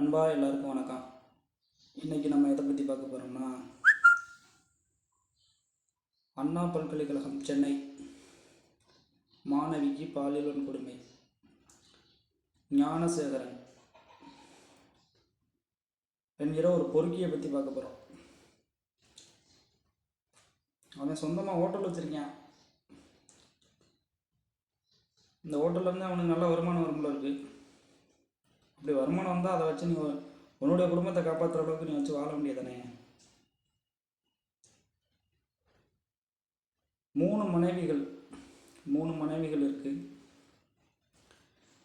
அன்பா எல்லாருக்கும் வணக்கம். இன்னைக்கு நம்ம எதை பற்றி பார்க்க போகிறோம்னா அண்ணா பல்கலைக்கழகம் சென்னை. மாணவிக்கு பாலியல் வன்கொடுமை ஞானசேகரன் என்கிற ஒரு பொறுக்கியை பற்றி பார்க்க போகிறோம் அவன் சொந்தமாக ஹோட்டல் வச்சுருக்கேன். இந்த ஹோட்டல்லேருந்து அவனுக்கு நல்ல வருமானம் வரும்போல இருக்குது இப்படி வருமானம் வந்தால் அதை வச்சு நீ உன்னுடைய குடும்பத்தை காப்பாற்றுற அளவுக்கு நீ வச்சு வாழ முடியாதானே மூணு மனைவிகள் மூணு மனைவிகள் இருக்கு.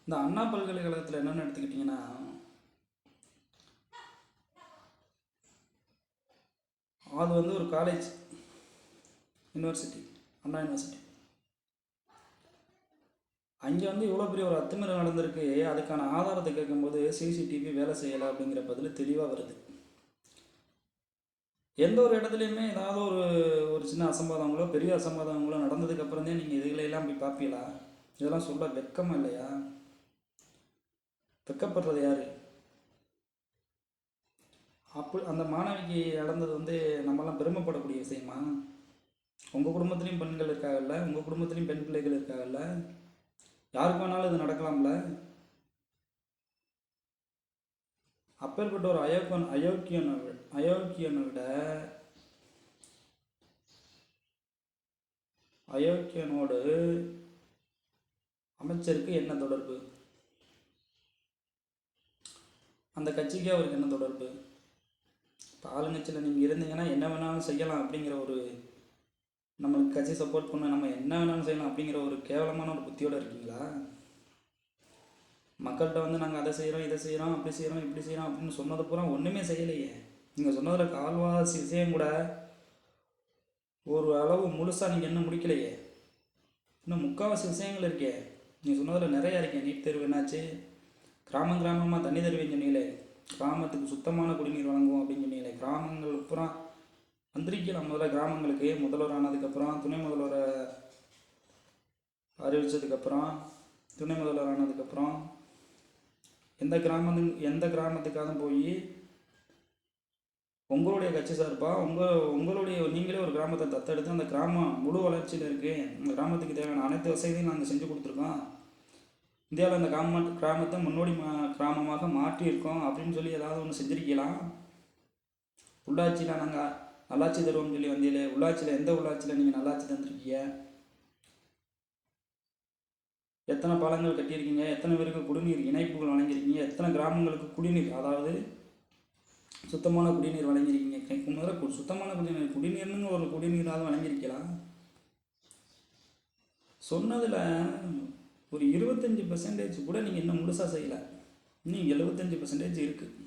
இந்த அண்ணா பல்கலைக்கழகத்தில் என்னென்னு எடுத்துக்கிட்டிங்கன்னா அது வந்து ஒரு காலேஜ் யூனிவர்சிட்டி அண்ணா யூனிவர்சிட்டி அங்கே வந்து இவ்வளோ பெரிய ஒரு அத்துமீறல் நடந்திருக்கு அதுக்கான ஆதாரத்தை கேட்கும்போது சிசிடிவி வேலை செய்யலை அப்படிங்கிற பதில் தெளிவாக வருது. எந்த ஒரு இடத்துலையுமே ஏதாவது ஒரு ஒரு சின்ன அசம்பாதங்களோ பெரிய அசம்பாதங்களோ நடந்ததுக்கப்புறம் தான் நீங்கள் இதுகளெல்லாம் போய் பார்ப்பீங்களா இதெல்லாம் சொல்ல வெக்கமாக இல்லையா? வெக்கப்படுறது யாரு? அப்போ அந்த மாணவிக்கு நடந்தது வந்து நம்மலாம் பெருமைப்படக்கூடிய விஷயமா? உங்கள் குடும்பத்துலேயும் பெண்கள் இருக்காங்கல்ல உங்கள் குடும்பத்துலேயும் பெண் பிள்ளைகள் இருக்காங்கல்ல யாருக்கு வேணாலும் இது நடக்கலாம்ல? அப்பேற்பட்ட ஒரு அயோக்கியன் அயோக்கியனை அயோக்கியனை விட அயோக்கியனோடு அமைச்சருக்கு என்ன தொடர்பு? அந்த கட்சிக்கு அவருக்கு என்ன தொடர்பு? இப்போ ஆளுங்கட்சியில் நீங்கள் இருந்தீங்கன்னா என்ன வேணாலும் செய்யலாம் அப்படிங்கிற ஒரு நம்மளுக்கு கட்சி சப்போர்ட் பண்ண நம்ம என்ன வேணாலும் செய்யலாம் அப்படிங்கிற ஒரு கேவலமான ஒரு புத்தியோடு இருக்கீங்களா? மக்கள்கிட்ட வந்து நாங்கள் அதை செய்கிறோம் இதை செய்கிறோம் அப்படி செய்கிறோம் இப்படி செய்கிறோம் அப்படின்னு சொன்னது பூரா ஒன்றுமே செய்யலையே. நீங்கள் சொன்னதில் கால்வாசி விஷயம் கூட ஒரு அளவு முழுசாக நீங்கள் இன்னும் முடிக்கலையே. இன்னும் முக்கால்வாசி விஷயங்கள் இருக்கே. நீங்கள் சொன்னதில் நிறையா இருக்கே. நீட் தேர்வு என்னாச்சு? கிராமம் கிராமமாக தண்ணி தருவேன்னு சொன்னீங்களே. கிராமத்துக்கு சுத்தமான குடிநீர் வழங்குவோம் அப்படின்னு சொன்னீங்களே. கிராமங்கள் பூரா வந்திருக்கலாம் முதல்ல கிராமங்களுக்கு முதல்வர் ஆனதுக்கப்புறம் துணை முதல்வரை அறிவித்ததுக்கப்புறம் துணை முதல்வர் ஆனதுக்கப்புறம் எந்த கிராமத்து எந்த கிராமத்துக்காக போய் உங்களுடைய கட்சி சார்பாக உங்கள் உங்களுடைய நீங்களே ஒரு கிராமத்தை தத்தெடுத்து அந்த கிராமம் முழு வளர்ச்சியில் இருக்குது அந்த கிராமத்துக்கு தேவையான அனைத்து வசதியும் நாங்கள் செஞ்சு கொடுத்துருக்கோம். இந்தியாவில் அந்த கிராம கிராமத்தை முன்னோடி மா கிராமமாக மாற்றியிருக்கோம் அப்படின்னு சொல்லி ஏதாவது ஒன்று செஞ்சுருக்கலாம் உள்ளாட்சியில் நாங்கள் நல்லாட்சி தருவோம்னு சொல்லி வந்தீங்களே உள்ளாட்சியில் எந்த உள்ளாட்சியில் நீங்கள் நல்லாட்சி தந்திருக்கீங்க? எத்தனை பாலங்கள் கட்டியிருக்கீங்க? எத்தனை பேருக்கு குடிநீர் இணைப்புகள் வழங்கியிருக்கீங்க? எத்தனை கிராமங்களுக்கு குடிநீர் அதாவது சுத்தமான குடிநீர் வழங்கியிருக்கீங்க? முதல்ல சுத்தமான குடிநீர் குடிநீர்னு ஒரு குடிநீராவது வழங்கியிருக்கலாம் சொன்னதில் ஒரு இருபத்தஞ்சி பர்சன்டேஜ் கூட நீங்கள் இன்னும் முழுசாக செய்யலை. இன்னும் எழுபத்தஞ்சி பர்சன்டேஜ் இருக்குது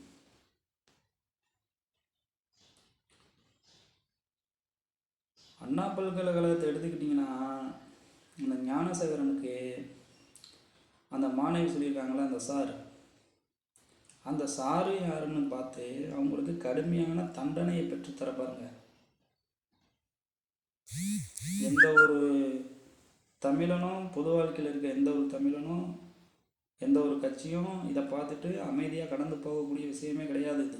அண்ணா பல்கலைக்கழகத்தை எடுத்துக்கிட்டிங்கன்னா அந்த ஞானசேகரனுக்கு அந்த மாணவி சொல்லியிருக்காங்களே அந்த சார். அந்த சாரு யாருன்னு பார்த்து அவங்களுக்கு கடுமையான தண்டனையை பெற்றுத்தர பாருங்க. எந்த ஒரு தமிழனும் பொது வாழ்க்கையில் இருக்க எந்த ஒரு தமிழனும் எந்த ஒரு கட்சியும் இதை பார்த்துட்டு அமைதியாக கடந்து போகக்கூடிய விஷயமே கிடையாது இது.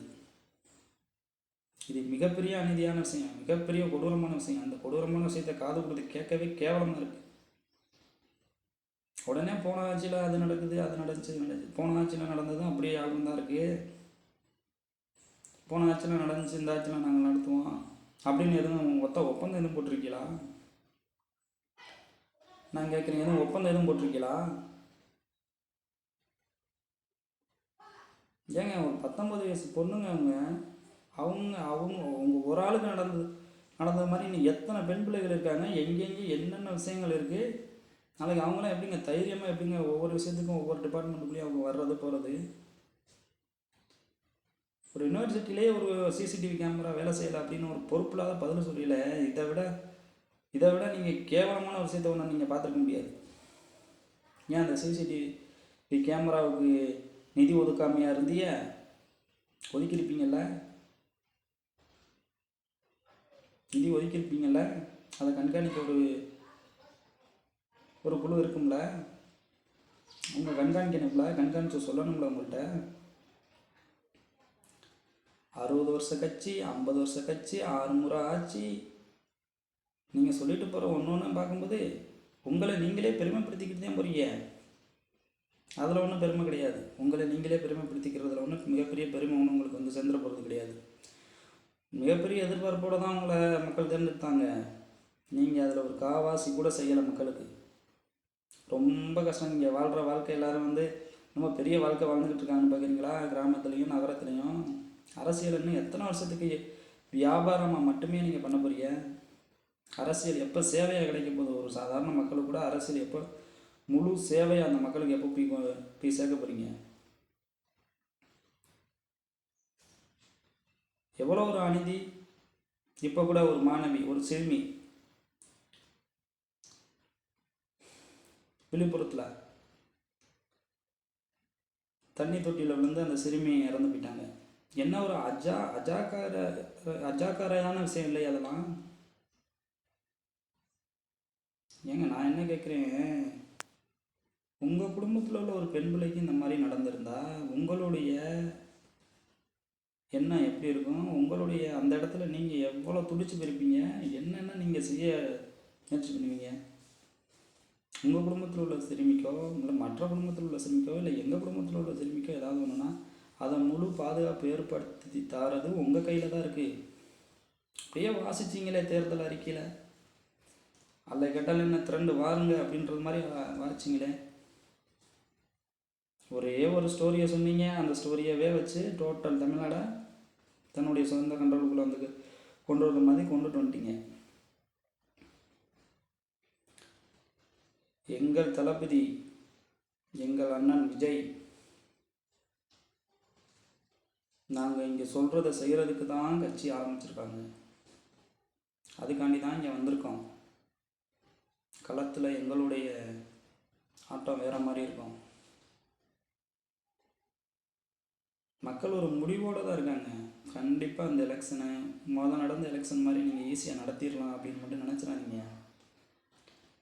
இது மிகப்பெரிய அநீதியான விஷயம் மிகப்பெரிய கொடூரமான விஷயம். அந்த கொடூரமான விஷயத்தை காது கொடுத்து கேட்கவே கேவலமாக இருக்கு. உடனே போன ஆட்சியில் அது நடக்குது அது நடந்துச்சு நடந்துச்சு. போன ஆட்சியில் நடந்ததும் அப்படியே ஆகும் தான் இருக்குது போன ஆட்சியில் நடந்துச்சு இந்த ஆட்சியில் நாங்கள் நடத்துவோம் அப்படின்னு எதுவும் ஒத்த ஒப்பந்தம் எதுவும் போட்டிருக்கீங்களா? நான் கேட்குறேன் எதுவும் ஒப்பந்தம் எதுவும் போட்டிருக்கீங்களா? ஏங்க ஒரு பத்தொம்பது வயசு பொண்ணுங்க அவங்க அவங்க அவங்க அவங்க ஒரு ஆளுக்கு நடந்தது நடந்த மாதிரி இன்னும் எத்தனை பெண் பிள்ளைகள் இருக்காங்க எங்கெங்கே என்னென்ன விஷயங்கள் இருக்குது நாளைக்கு அவங்களாம் எப்படிங்க தைரியமாக எப்படிங்க ஒவ்வொரு விஷயத்துக்கும் ஒவ்வொரு டிபார்ட்மெண்ட்டுக்குள்ளேயும் அவங்க வர்றது போகிறது ஒரு யூனிவர்சிட்டிலே ஒரு சிசிடிவி கேமரா வேலை செய்யலை அப்படின்னு ஒரு பொறுப்பில்லாத பதில் சொல்லல இதை விட இதை விட நீங்கள் கேவலமான விஷயத்த ஒன்று நீங்கள் பார்த்துருக்க முடியாது. ஏன் அந்த சிசிடிவி கேமராவுக்கு நிதி ஒதுக்காமையாக இருந்திய? ஒதுக்கியிருப்பீங்கள்ல நிதி ஒதுக்கியிருப்பீங்கள்ல அதை கண்காணிக்க ஒரு ஒரு குழு இருக்கும்ல. அவங்க கண்காணிக்கணும்ல கண்காணிச்சு சொல்லணும்ல உங்கள்கிட்ட. அறுபது வருஷ கட்சி ஐம்பது வருஷ கட்சி ஆறு முறை ஆச்சு நீங்கள் சொல்லிட்டு போகிற ஒன்று ஒன்று பார்க்கும்போது உங்களை நீங்களே பெருமைப்படுத்திக்கிட்டு தான் போகிறீங்க அதில் ஒன்றும் பெருமை கிடையாது. உங்களை நீங்களே பெருமைப்படுத்திக்கிறதுல ஒன்றும் மிகப்பெரிய பெருமை ஒன்று உங்களுக்கு வந்து சென்ற போகிறது கிடையாது. மிகப்பெரிய எதிர்பார்ப்போடு தான் உங்களை மக்கள் தேர்ந்தெடுத்தாங்க. நீங்கள் அதில் ஒரு காவாசி கூட செய்யலை மக்களுக்கு. ரொம்ப கஷ்டம். இங்கே வாழ்கிற வாழ்க்கை எல்லாரும் வந்து ரொம்ப பெரிய வாழ்க்கை வாழ்ந்துக்கிட்டு இருக்காங்கன்னு பார்க்குறீங்களா கிராமத்துலேயும் நகரத்துலேயும். அரசியல் இன்னும் எத்தனை வருஷத்துக்கு வியாபாரமாக மட்டுமே நீங்கள் பண்ண போறீங்க? அரசியல் எப்போ சேவையாக கிடைக்க போகுது? ஒரு சாதாரண மக்களுக்கு கூட அரசியல் எப்போ முழு சேவையாக அந்த மக்களுக்கு எப்போ போய் போய் சேர்க்க போகிறீங்க எவ்வளோ ஒரு அநீதி இப்போ கூட ஒரு மாணவி ஒரு சிறுமி. விழுப்புரத்தில் தண்ணி தொட்டியில் விழுந்து அந்த சிறுமி இறந்து போயிட்டாங்க. என்ன ஒரு அஜா அஜாக்கார அஜாக்காரையான விஷயம் இல்லை அதெல்லாம்? ஏங்க நான் என்ன கேட்குறேன் உங்கள் குடும்பத்தில் உள்ள ஒரு பெண் பிள்ளைக்கு இந்த மாதிரி நடந்திருந்தா உங்களுடைய என்ன எப்படி இருக்கும்? உங்களுடைய அந்த இடத்துல நீங்கள் எவ்வளோ துடிச்சு போயிருப்பீங்க? என்னென்ன நீங்கள் செய்ய முயற்சி பண்ணுவீங்க? உங்கள் குடும்பத்தில் உள்ள சிறுமிக்கோ இல்லை மற்ற குடும்பத்தில் உள்ள சிறுமிக்கோ இல்லை எங்கள் குடும்பத்தில் உள்ள சிறுமிக்கோ ஏதாவது ஒன்றுனா அதை முழு பாதுகாப்பு ஏற்படுத்தி தாரது உங்கள் கையில் தான் இருக்குது அப்படியே வாசிச்சிங்களே தேர்தல் அறிக்கையில். அல்ல கேட்டால் என்ன திரண்டு வாருங்க அப்படின்றது மாதிரி வா- வாசிச்சிங்களே ஒரே ஒரு ஸ்டோரியை சொன்னீங்க. அந்த ஸ்டோரியவே வச்சு டோட்டல் தமிழ்நாடை தன்னுடைய சொந்த கண்ட்ரோலுக்குள்ளே வந்து கொண்டு வர மாதிரி கொண்டுட்டு வந்துட்டீங்க. எங்கள் தளபதி எங்கள் அண்ணன் விஜய் நாங்கள் இங்கே சொல்கிறத செய்கிறதுக்கு தான் கட்சி ஆரம்பிச்சிருக்காங்க. அதுக்காண்டி தான் இங்கே வந்திருக்கோம். களத்தில் எங்களுடைய ஆட்டம் வேறு மாதிரி இருக்கும். மக்கள் ஒரு முடிவோடு தான் இருக்காங்க. கண்டிப்பாக இந்த எலெக்ஷனை மொதல் நடந்த எலெக்ஷன் மாதிரி நீங்கள் ஈஸியாக நடத்திடலாம் அப்படின்னு மட்டும் நினச்சிடாதீங்க.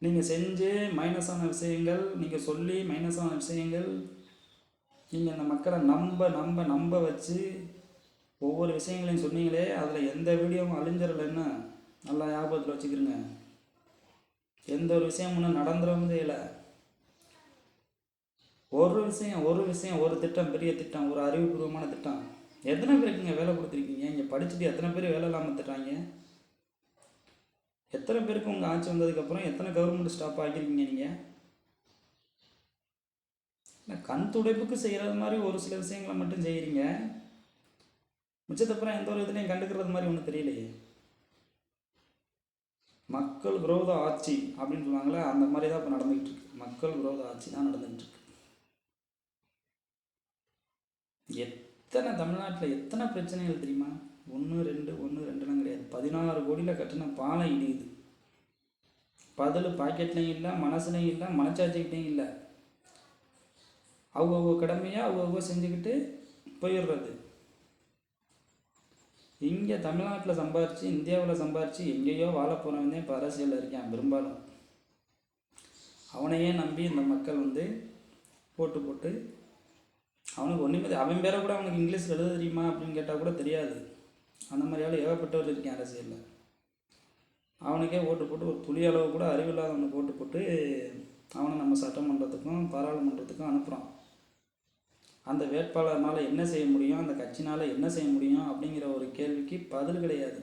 நீங்கள் செஞ்சு மைனஸான விஷயங்கள் நீங்கள் சொல்லி மைனஸான விஷயங்கள் நீங்கள் அந்த மக்களை நம்ப நம்ப நம்ப வச்சு ஒவ்வொரு விஷயங்களையும் சொன்னீங்களே அதில் எந்த வீடியோவும் அழிஞ்சிடலைன்னு நல்லா ஞாபகத்தில் வச்சுக்கிறோங்க எந்த ஒரு விஷயம் ஒன்றும் நடந்துடவும் இல்லை. ஒரு விஷயம் ஒரு விஷயம் ஒரு திட்டம் பெரிய திட்டம் ஒரு அறிவுபூர்வமான திட்டம். எத்தனை பேருக்குங்க வேலை கொடுத்துருக்கீங்க? இங்கே படிச்சுட்டு எத்தனை பேர் வேலை இல்லாமல் திட்டாங்க எத்தனை பேருக்கு உங்கள் ஆட்சி வந்ததுக்கப்புறம் எத்தனை கவர்மெண்ட் ஸ்டாப் ஆகியிருக்கீங்க நீங்கள் இல்லை கண் துடைப்புக்கு செய்கிறது மாதிரி ஒரு சில விஷயங்களை மட்டும் செய்கிறீங்க மிச்சத்தப்புறம் எந்த ஒரு இதுலையும் கண்டுக்கிறது மாதிரி ஒன்றும் தெரியலையே. மக்கள் விரோத ஆட்சி அப்படின்னு சொல்லுவாங்களே அந்த மாதிரி தான் இப்போ நடந்துக்கிட்டு இருக்கு. மக்கள் விரோத ஆட்சி தான் நடந்துகிட்டு இருக்கு. எத்தனை தமிழ்நாட்டில் எத்தனை பிரச்சனைகள் தெரியுமா? ஒன்று ரெண்டு ஒன்று ரெண்டுலாம் கிடையாது. பதினாறு கோடியில் கட்டின பாலம் இடியுது பதில் பாக்கெட்லையும் இல்லை மனசுலையும் இல்லை மனச்சாட்சிக்கிட்டையும் இல்லை. அவங்க கடமையாக அவங்க செஞ்சுக்கிட்டு போயிடுறது. இங்கே தமிழ்நாட்டில் சம்பாரித்து இந்தியாவில் சம்பாரித்து எங்கேயோ வாழ போனவனே இப்போ அரசியலில் இருக்கான் பெரும்பாலும். அவனையே நம்பி இந்த மக்கள் வந்து போட்டு போட்டு அவனுக்கு ஒன்றுமே அவன் பேரை கூட அவனுக்கு இங்கிலீஷில் எழுத தெரியுமா அப்படின்னு கேட்டால் கூட தெரியாது. அந்த மாதிரியால ஏகப்பட்டவர் இருக்கேன் அரசியலில். அவனுக்கே ஓட்டு போட்டு ஒரு துளி அளவு கூட அறிவில்லாதவனுக்கு ஓட்டு போட்டு அவனை நம்ம சட்டமன்றத்துக்கும் பாராளுமன்றத்துக்கும் அனுப்புகிறான் அந்த வேட்பாளர்னால் என்ன செய்ய முடியும்? அந்த கட்சினால் என்ன செய்ய முடியும்? அப்படிங்கிற ஒரு கேள்விக்கு பதில் கிடையாது.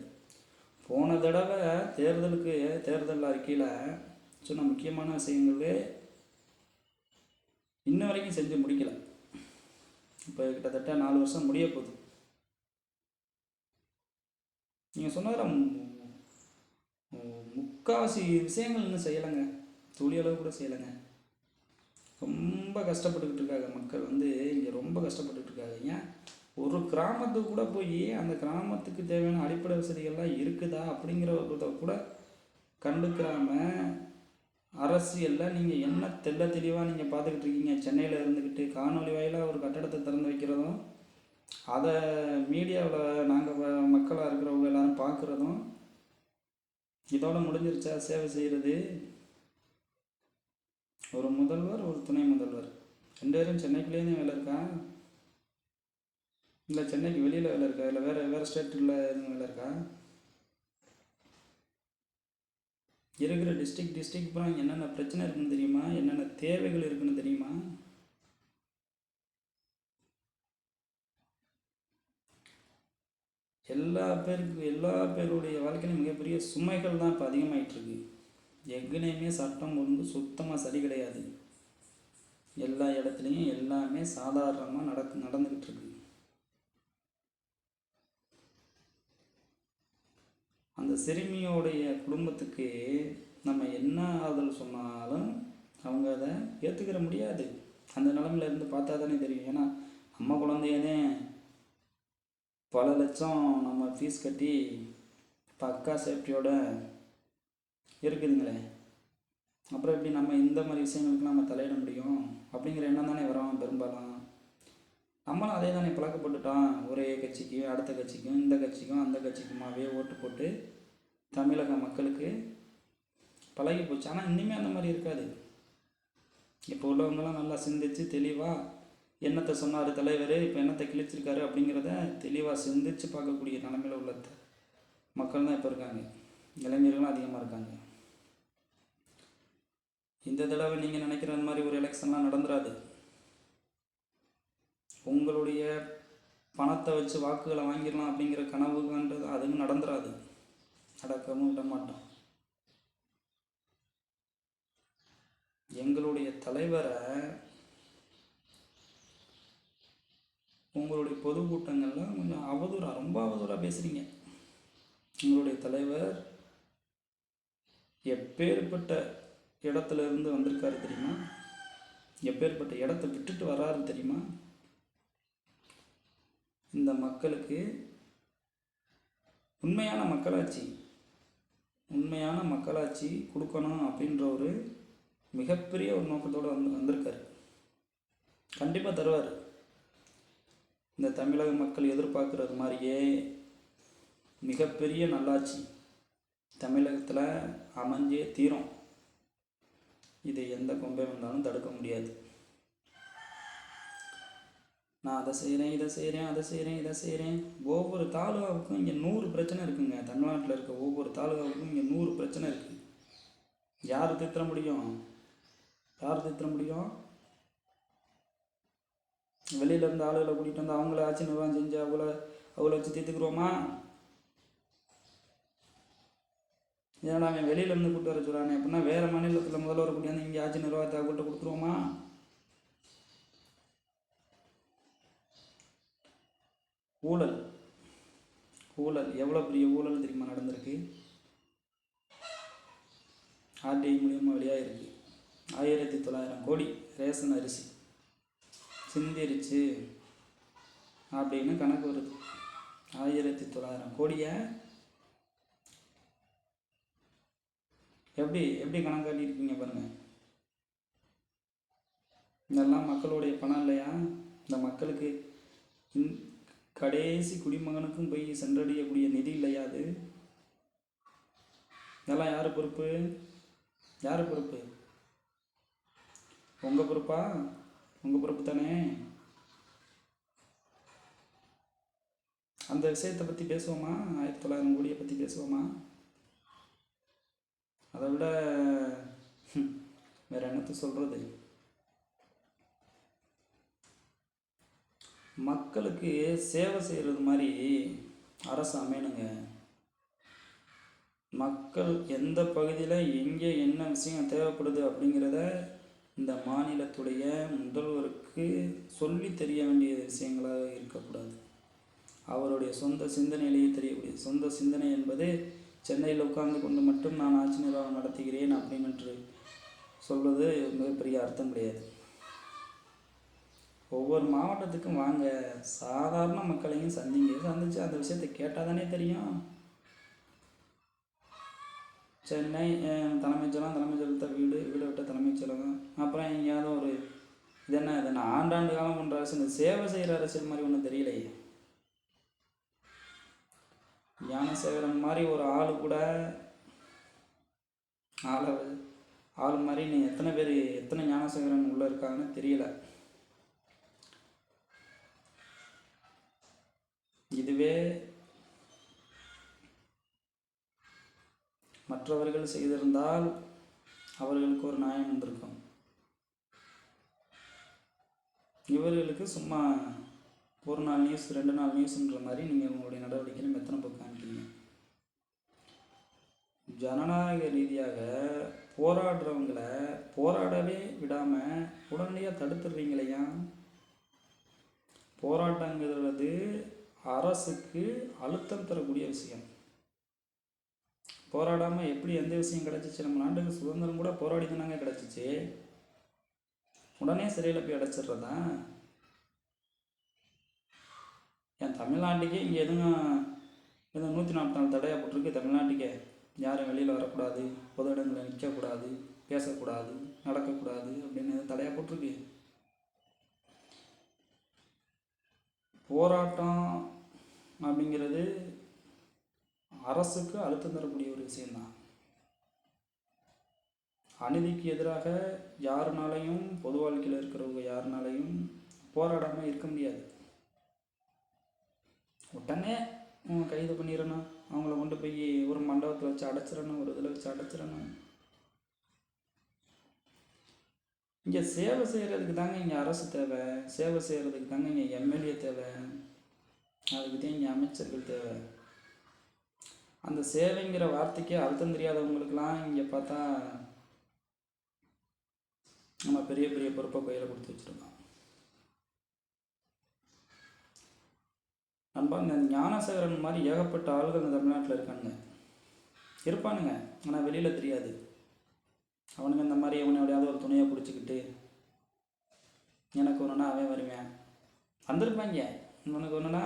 போன தடவை தேர்தலுக்கு தேர்தல் அறிக்கையில் சொன்ன முக்கியமான விஷயங்களே இன்ன வரைக்கும் செஞ்சு முடிக்கலை. இப்போ கிட்டத்தட்ட நாலு வருஷம் முடிய போகுது. நீங்கள் சொன்னதில் முக்காவாசி விஷயங்கள் இன்னும் செய்யலைங்க. துளி அளவு கூட செய்யலைங்க. ரொம்ப கஷ்டப்பட்டுக்கிட்டு இருக்காங்க மக்கள் வந்து இங்கே ரொம்ப கஷ்டப்பட்டுக்கிட்டு இருக்காங்க. ஏன்? ஒரு கிராமத்துக்கு கூட போய் அந்த கிராமத்துக்கு தேவையான அடிப்படை வசதிகள்லாம் இருக்குதா அப்படிங்கிற ஒரு கூட கண்டுக்கிறாமல் அரசியலில் நீங்கள் என்ன தெல்ல தெளிவாக நீங்கள் பார்த்துக்கிட்டு இருக்கீங்க? சென்னையில் இருந்துக்கிட்டு காணொலி வாயிலாக ஒரு கட்டடத்தை திறந்து வைக்கிறதும் அதை மீடியாவில் நாங்கள் மக்களாக இருக்கிறவங்க எல்லாரும் பார்க்குறதும் இதோட முடிஞ்சிருச்சா? சேவை செய்கிறது ஒரு முதல்வர் ஒரு துணை முதல்வர். ரெண்டு பேரும் சென்னைக்குள்ளேயே தான் வேலை இருக்கா? இல்லை சென்னைக்கு வெளியில் வேலை இருக்கா? இல்லை வேறு வேறு ஸ்டேட்டில் எதுவும் வேலை இருக்கா? இருக்கிற டிஸ்ட்ரிக்ட் டிஸ்ட்ரிக்ட் என்னென்ன பிரச்சனை இருக்குன்னு தெரியுமா? என்னென்ன தேவைகள் இருக்குன்னு தெரியுமா? எல்லா பேருக்கு எல்லா பேருடைய வாழ்க்கையிலும் மிகப்பெரிய சுமைகள் தான் இப்போ அதிகமாகிட்டுருக்கு எங்கனையுமே சட்டம் ஒழுங்கு சுத்தமாக சரி கிடையாது. எல்லா இடத்துலையும் எல்லாமே சாதாரணமாக நடக்கு நடந்துக்கிட்டு இருக்கு அந்த சிறுமியோடைய குடும்பத்துக்கு நம்ம என்ன ஆறுதல் சொன்னாலும் அவங்க அதை ஏற்றுக்கிற முடியாது. அந்த நிலமையில இருந்து பார்த்தா தானே தெரியும். ஏன்னா நம்ம குழந்தையதே பல லட்சம் நம்ம ஃபீஸ் கட்டி பக்கா சேஃப்டியோட இருக்குதுங்களே. அப்புறம் எப்படி நம்ம இந்த மாதிரி விஷயங்களுக்கு நம்ம தலையிட முடியும்? அப்படிங்கிற எண்ணம் தானே வரோம் பெரும்பாலும். நம்மளும் அதே தானே பழக்கப்பட்டுட்டோம். ஒரே கட்சிக்கு அடுத்த கட்சிக்கும் இந்த கட்சிக்கும் அந்த கட்சிக்குமாவே ஓட்டு போட்டு தமிழக மக்களுக்கு பழகி போச்சு. ஆனால் இனிமேல் அந்த மாதிரி இருக்காது. இப்போ உள்ளவங்கெல்லாம் நல்லா சிந்திச்சு தெளிவாக என்னத்தை சொன்னார் தலைவர் இப்போ என்னத்தை கிழிச்சிருக்காரு அப்படிங்கிறத தெளிவாக சிந்திச்சு பார்க்கக்கூடிய நிலமையில உள்ள த- மக்கள் தான் இப்போ இருக்காங்க. இளைஞர்களும் அதிகமாக இருக்காங்க. இந்த தடவை நீங்கள் நினைக்கிற மாதிரி ஒரு எலெக்ஷன்லாம் நடந்துராது. உங்களுடைய பணத்தை வச்சு வாக்குகளை வாங்கிடலாம் அப்படிங்கிற கனவுன்றது அதுவும் நடந்துராது. நடக்கவும் விட மாட்டோம். எங்களுடைய தலைவரை உங்களுடைய பொதுக்கூட்டங்களில் கொஞ்சம் அவதூறாக ரொம்ப அவதூறாக பேசுகிறீங்க உங்களுடைய தலைவர் எப்பேற்பட்ட இடத்துல இருந்து வந்திருக்காரு தெரியுமா? எப்பேற்பட்ட இடத்த விட்டுட்டு வராரு தெரியுமா? இந்த மக்களுக்கு உண்மையான மக்களாட்சி உண்மையான மக்களாட்சி கொடுக்கணும் அப்படின்ற ஒரு மிகப்பெரிய ஒரு நோக்கத்தோடு வந்து வந்திருக்காரு. கண்டிப்பாக தருவார். இந்த தமிழக மக்கள் எதிர்பார்க்குறது மாதிரியே மிகப்பெரிய நல்லாட்சி தமிழகத்தில் அமைஞ்சே தீரும். இது எந்த கொம்பே வந்தாலும் தடுக்க முடியாது. நான் அதை செய்கிறேன் இதை செய்கிறேன் அதை செய்கிறேன் இதை செய்கிறேன் ஒவ்வொரு தாலுகாவுக்கும் இங்கே நூறு பிரச்சனை இருக்குங்க. தமிழ்நாட்டில் இருக்க ஒவ்வொரு தாலுகாவுக்கும் இங்கே நூறு பிரச்சனை இருக்குது யார் தீர்த்திட முடியும்? யார் தீர்த்திட முடியும்? வெளியில இருந்து ஆளுகளை கூட்டிகிட்டு வந்து அவங்கள ஆட்சி நிர்வாகம் செஞ்சு அவங்கள அவங்கள வச்சு தீர்த்துக்குருவோமா? ஏன்னா அவன் வெளியில இருந்து வர சொல்கிறானே அப்படின்னா வேறு மாநிலத்தில் முதல்வர் கூட்டியாந்து இங்கே ஆட்சி நிர்வாகத்தை அவங்கள்ட்ட கொடுத்துருவோமா? ஊழல். ஊழல். எவ்வளோ பெரிய ஊழல் தெரியுமா நடந்திருக்கு? ஆர்டிஐ மூலியமாக வெளியாகிருக்கு ஆயிரத்தி தொள்ளாயிரம் கோடி ரேஷன் அரிசி. சிந்திருச்சு அப்படின்னு கணக்கு வருது. ஆயிரத்தி தொள்ளாயிரம் கோடியை எப்படி எப்படி கணக்கு காட்டியிருக்கீங்க இதெல்லாம் மக்களுடைய பணம் இல்லையா? இந்த மக்களுக்கு கடைசி குடிமகனுக்கும் போய் சென்றடையக்கூடிய நிதி இல்லையா அது இதெல்லாம் யார் பொறுப்பு? யார் பொறுப்பு? உங்கள் பொறுப்பா? உங்கள் பொறுப்பு தானே? அந்த விஷயத்தை பற்றி பேசுவோமா? ஆயிரத்தி தொள்ளாயிரம் கோடியை பற்றி பேசுவோமா? அதை விட வேற என்னத்தை சொல்கிறது மக்களுக்கு சேவை செய்கிறது மாதிரி அரசு அமையணுங்க மக்கள் எந்த பகுதியில் எங்கே என்ன விஷயம் தேவைப்படுது அப்படிங்கிறத இந்த மாநிலத்துடைய முதல்வருக்கு சொல்லி தெரிய வேண்டிய விஷயங்களாக இருக்கக்கூடாது. அவருடைய சொந்த சிந்தனையிலேயே தெரியக்கூடிய சொந்த சிந்தனை என்பது சென்னையில் உட்கார்ந்து கொண்டு மட்டும் நான் ஆட்சி நிர்வாகம் நடத்துகிறேன் அப்படின்னு என்று சொல்வது மிகப்பெரிய அர்த்தம் கிடையாது. ஒவ்வொரு மாவட்டத்துக்கும் வாங்க. சாதாரண மக்களையும் சந்திங்க. சந்திச்சு அந்த விஷயத்தை கேட்டால் தானே தெரியும். சென்னை தலைமைச் செயலகம் தலைமைச் செயலகத்தை வீடு வீடு விட்ட தலைமைச் செயலகம் அப்புறம் எங்கேயாவது ஒரு இது என்ன இது என்ன ஆண்டாண்டு காலம் பண்ணுற அரசு இந்த சேவை செய்கிற அரசியல் மாதிரி ஒன்றும் தெரியலையே. ஞானசேகரன் மாதிரி ஒரு ஆள் கூட ஆளை ஆள் மாதிரி நீ எத்தனை பேர் எத்தனை ஞானசேகரன் உள்ளே இருக்காங்கன்னு தெரியலை. இதுவே மற்றவர்கள் செய்திருந்தால் அவர்களுக்கு ஒரு நியாயம் வந்திருக்கும். இவர்களுக்கு சும்மா ஒரு நாள் நியூஸ் ரெண்டு நாள் நியூஸ்ன்ற மாதிரி நீங்கள் உங்களுடைய நடவடிக்கையில் மெத்தனை போக்கு காமிக்கிறீங்க ஜனநாயக ரீதியாக போராடுறவங்களை போராடவே விடாமல் உடனடியாக தடுத்துடுறீங்களையா போராட்டங்கிறது அரசுக்கு அழுத்தம் தரக்கூடிய விஷயம். போராடாமல் எப்படி எந்த விஷயம் கிடச்சிச்சு? நம்ம நாட்டுக்கு சுதந்திரம் கூட போராடி தானாங்க கிடச்சிச்சு. உடனே சிறையில் போய் அடைச்சிடுறதா? என் தமிழ்நாட்டுக்கே இங்கே எதுவும் எதுவும் நூற்றி நாற்பத்தி நாலு தடையாக போட்டிருக்கு? தமிழ்நாட்டுக்கே யாரும் வெளியில் வரக்கூடாது. பொது இடங்களில் நிற்கக்கூடாது பேசக்கூடாது. நடக்கக்கூடாது அப்படின்னு எதுவும் தடையாக போட்டிருக்கு? போராட்டம் அப்படிங்கிறது அரசுக்கு அழுத்தம் தரக்கூடிய ஒரு விஷயம்தான். அநீதிக்கு எதிராக யாருனாலையும் பொது வாழ்க்கையில் இருக்கிறவங்க யாருனாலையும் போராடாமல் இருக்க முடியாது. உடனே கைது பண்ணிடணும் அவங்கள கொண்டு போய் ஒரு மண்டபத்தில் வச்சு அடைச்சிடணும் ஒரு இதில் வச்சு அடைச்சிடணும். இங்கே சேவை செய்கிறதுக்கு தாங்க இங்கே அரசு தேவை. சேவை செய்கிறதுக்கு தாங்க இங்கே எம்எல்ஏ தேவை. அதுக்கு தான் இங்கே அமைச்சர்கள் தேவை அந்த சேவைங்கிற வார்த்தைக்கே அர்த்தம் தெரியாதவங்களுக்கெல்லாம் இங்கே பார்த்தா நம்ம பெரிய பெரிய பொறுப்பை கையில் கொடுத்து வச்சுருக்கோம். நண்பா இந்த ஞானசேகரன் மாதிரி ஏகப்பட்ட ஆளுகள் இந்த தமிழ்நாட்டில் இருக்கானுங்க. இருப்பானுங்க ஆனால் வெளியில் தெரியாது. அவனுங்க இந்த மாதிரி அவனை எப்படியாவது ஒரு துணையை பிடிச்சிக்கிட்டு எனக்கு ஒன்றுனா அவன் வருவேன். வந்திருப்பாங்க. உனக்கு ஒன்றுனா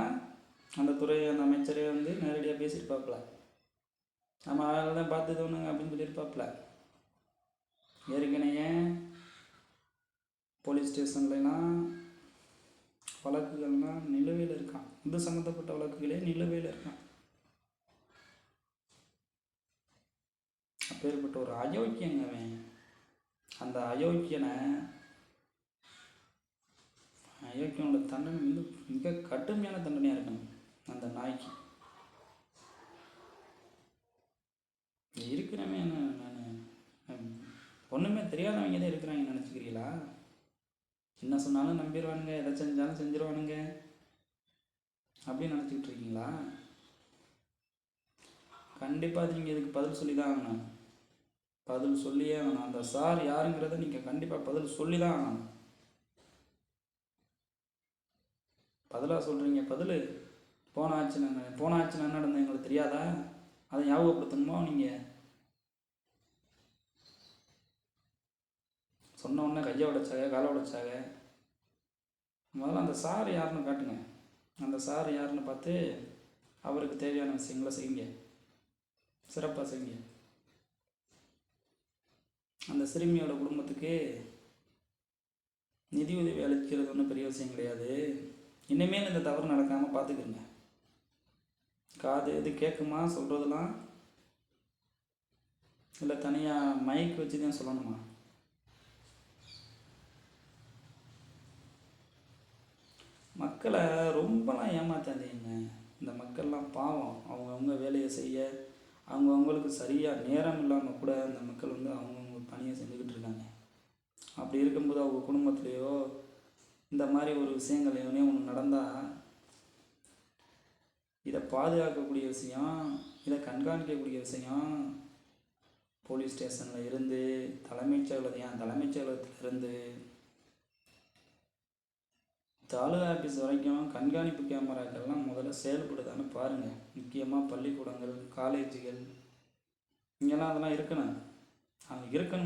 அந்த துறை அந்த அமைச்சரே வந்து நேரடியாக பேசியிருப்பாப்புல. நம்ம ஆள் தான் பார்த்து தோணுங்க அப்படின்னு சொல்லியிருப்பாப்புல. ஏற்கனவே போலீஸ் ஸ்டேஷன்லலாம் வழக்குகள்லாம் நிலுவையில் இருக்கான். இது சம்மந்தப்பட்ட வழக்குகளே நிலுவையில் இருக்கான். அப்பேற்பட்ட ஒரு அயோக்கியங்க அவன். அந்த அயோக்கியனை அயோக்கியனோட தண்டனை வந்து மிக கடுமையான தண்டனையாக இருக்கணும் அந்த நாய்க்கு. இருக்கிறமே என்ன நான் ஒன்றுமே தெரியாதவங்க தான் இருக்கிறாங்க நினச்சிக்கிறீங்களா? என்ன சொன்னாலும் நம்பிடுவானுங்க எதை செஞ்சாலும் செஞ்சிருவானுங்க அப்படின்னு நினச்சிக்கிட்டு இருக்கீங்களா? கண்டிப்பாக நீங்கள் இதுக்கு பதில் சொல்லி தான் ஆகணும். பதில் சொல்லியே ஆகணும். அந்த சார் யாருங்கிறத நீங்கள் கண்டிப்பாக பதில் சொல்லி தான் ஆகணும். பதிலாக சொல்கிறீங்க பதில். போன ஆச்சு நான் போன ஆச்சு என்ன நடந்தது எங்களுக்கு தெரியாதா? அதை ஞாபகப்படுத்தணுமா நீங்கள் சொன்ன உடனே கையை உடைச்சாங்க காலை உடைச்சாங்க. முதல்ல அந்த சார் யாருன்னு காட்டுங்க. அந்த சார் யாருன்னு பார்த்து அவருக்கு தேவையான விஷயங்களை செய்யுங்க. சிறப்பாக செய்யுங்க. அந்த சிறுமியோட குடும்பத்துக்கு நிதி உதவி அளிக்கிறது ஒன்றும் பெரிய விஷயம் கிடையாது. இனிமேல் இந்த தவறு நடக்காமல் பார்த்துக்கிருங்க. காது எது கேட்குமா சொல்கிறதெல்லாம் இல்லை தனியாக மைக் வச்சு தான் சொல்லணுமா? மக்களை ரொம்பலாம் ஏமாத்தாதீங்க. இந்த மக்கள்லாம் பாவம். அவங்கவுங்க வேலையை செய்ய அவங்கவுங்களுக்கு சரியாக நேரம் இல்லாமல் கூட அந்த மக்கள் வந்து அவங்கவுங்க பணியை செஞ்சுக்கிட்டு இருக்காங்க. அப்படி இருக்கும்போது அவங்க குடும்பத்துலேயோ இந்த மாதிரி ஒரு விஷயங்கள் எவனே ஒன்று நடந்தால் இதை பாதுகாக்கக்கூடிய விஷயம் இதை கண்காணிக்கக்கூடிய விஷயம் போலீஸ் ஸ்டேஷனில் இருந்து தலைமைச் செயலகம் ஏன் தலைமைச் இருந்து தாலுகா ஆஃபீஸ் வரைக்கும் கண்காணிப்பு கேமராக்கள்லாம் முதல்ல செயல்படுதான்னு பாருங்கள் முக்கியமாக பள்ளிக்கூடங்கள் காலேஜுகள் இங்கெல்லாம் அதெல்லாம் இருக்கணும். அங்கே இருக்கணும்